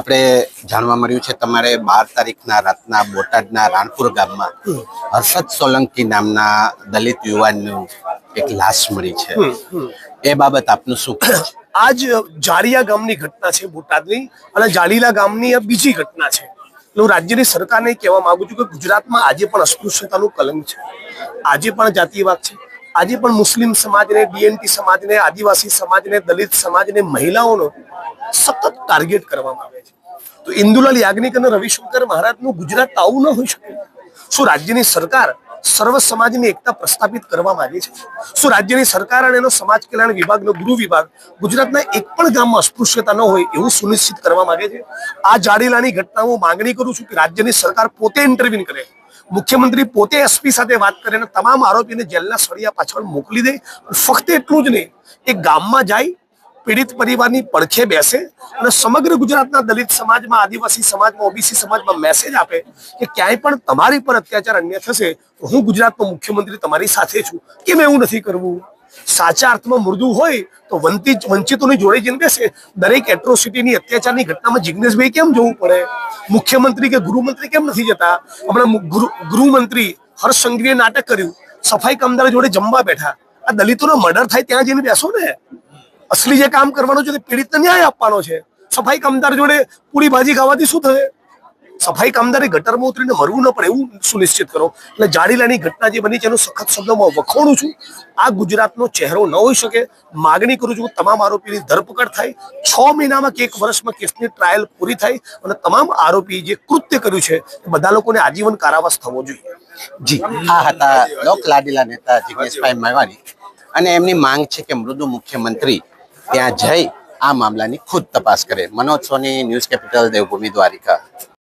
આપણે જાણવા મળ્યું છે તમારે બાર તારીખના રાતના બોટાદના રાણપુર ગામમાં હર્ષદ સોલંકી નામના દલિત યુવાનનું એક લાશ મળી છે. એ બાબત આપનું શું આજ જાળિયા ગામની ઘટના છે બોટાદની અને જાડીલા ગામની આ બીજી ઘટના છે. હું રાજ્યની સરકારને કહેવા માંગુ છું કે ગુજરાતમાં આજે પણ અસ્પૃશ્યતાનું કલંક છે. આજે પણ જાતિવાદ છે. આજે પણ મુસ્લિમ સમાજને બીએનટી સમાજને આદિવાસી સમાજને દલિત સમાજને મહિલાઓનો સતત ટાર્ગેટ કરવામાં આવે છે. તો ઇન્દુલાલ યાજ્ઞિક અને રવિશંકર મહારાજનું ગુજરાત આવું ન હોઈ શકે. શું રાજ્યની સરકાર સર્વ સમાજની એકતા પ્રસ્થાપિત કરવા માંગે છે? શું રાજ્યની સરકાર અને સમાજ કલ્યાણ વિભાગનો ગૃહ વિભાગ ગુજરાતના એક પણ ગામમાં અસ્પૃશ્યતા ન હોય એવું સુનિશ્ચિત કરવા માંગે છે? આ જાડેલાની ઘટના હું માંગણી કરું છું કે રાજ્યની સરકાર પોતે ઇન્ટરવ્યુ કરે. મુખ્યમંત્રી પોતે એસપી સાથે વાત કરે અને તમામ આરોપીને જેલના સળિયા પાછળ મોકલી દે. ફક્ત એટલું જ નહીં એ ગામમાં જાય પીડિત પરિવારની પડખે બેસે અને સમગ્ર ગુજરાતના દલિત સમાજમાં, આદિવાસી સમાજમાં, ઓબીસી સમાજમાં મેસેજ આપે કે ક્યાંય પણ તમારી પર અત્યાચાર અન્ય થશે હું ગુજરાતનો મુખ્યમંત્રી તમારી સાથે છું. કેમ એવું નથી કરવું? સાચા અર્થમાં મૃદુ હોય તો વંચિત વંચિતોની જોડે જઈને બેસે. દરેક એટ્રોસિટીની અત્યાચારની ઘટનામાં જિજ્ઞેશભાઈ કેમ જવું પડે? મુખ્યમંત્રી કે ગૃહમંત્રી કેમ નથી જતા? હમણાં ગૃહ- ગૃહમંત્રી હર્ષ સંઘવીએ નાટક કર્યું. સફાઈ કામદાર જોડે જમવા બેઠા. આ દલિતોનો મર્ડર થાય ત્યાં જઈને બેસો ને. અસલી જે કામ કરવાનું છે તે પીડિતને ન્યાય આપવાનો છે. સફાઈ કામદાર જોડે પૂરી ભાજી ખાવાથી શું થશે? સફાઈ કામદારે ગટરમાં ઉતરીને મરવું ન પડે એવું સુનિશ્ચિત કરો. એટલે જાડીલાની ઘટના જે બની છે એનું સખત શબ્દોમાં વખોણું છું. આ ગુજરાતનો ચહેરો ન હોઈ શકે. માગણી કરું છું તમામ આરોપીની ધરપકડ થાય. છ મહિનામાં કે એક વર્ષમાં કેસની ટ્રાયલ પૂરી થાય અને તમામ આરોપી જે કૃત્ય કર્યું છે બધા લોકોને આજીવન કારાવાસ થવો જોઈએ. જી, આ હતા લોક લાડીલા નેતા જીગ્નેશભાઈ મેવાણી અને એમની માંગ છે કે મૃદુ મુખ્યમંત્રી ત્યાં જઈ આ મામલાની ખુદ તપાસ કરે. Manoj Soni News Capital Devbhumi Dwarka.